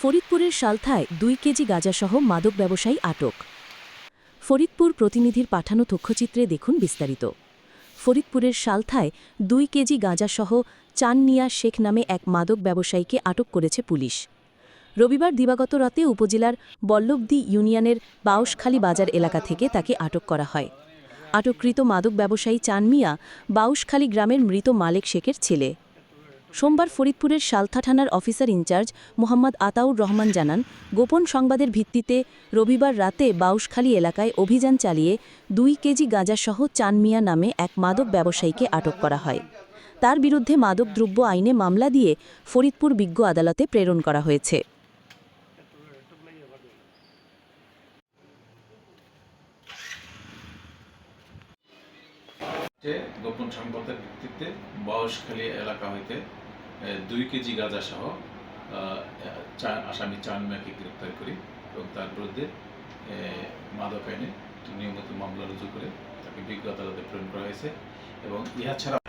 ফরিদপুরের সালথায় দুই কেজি গাঁজাসহ মাদক ব্যবসায়ী আটক। ফরিদপুর প্রতিনিধির পাঠানো তথ্যচিত্রে দেখুন বিস্তারিত। ফরিদপুরের সালথায় দুই কেজি গাঁজাসহ চাননিয়া শেখ নামে এক মাদক ব্যবসায়ীকে আটক করেছে পুলিশ। রবিবার দিবাগত রাতে উপজেলার বল্লভদি ইউনিয়নের বাউশখালী বাজার এলাকা থেকে তাকে আটক করা হয়। আটককৃত মাদক ব্যবসায়ী চানমিয়া বাউশখালী গ্রামের মৃত মালেক শেখের ছেলে। সোমবার ফরিদপুরের সালথা থানার officer in charge Mohammad Ataur Rahman জানান, গোপন সংবাদের ভিত্তিতে রবিবার রাতে বাউশখালী এলাকায় অভিযান চালিয়ে দুই কেজি গাঁজাসহ চান মিয়া নামে এক মাদক ব্যবসায়ীকে আটক করা হয়। তার বিরুদ্ধে মাদক দ্রব্য আইনে মামলা দিয়ে ফরিদপুর বিজ্ঞ আদালতে প্রেরণ করা হয়েছে। যে গোপন সংবাদের ভিত্তিতে বয়সখালী এলাকা হইতে দুই কেজি গাঁজা সহ আসামি চান মিয়াকে গ্রেপ্তার করি এবং তার বিরুদ্ধে মাদক আইনে নিয়মিত মামলা রুজু করে তাকে বিজ্ঞ আদালতে প্রেরণ করা হয়েছে এবং ইহা ছাড়া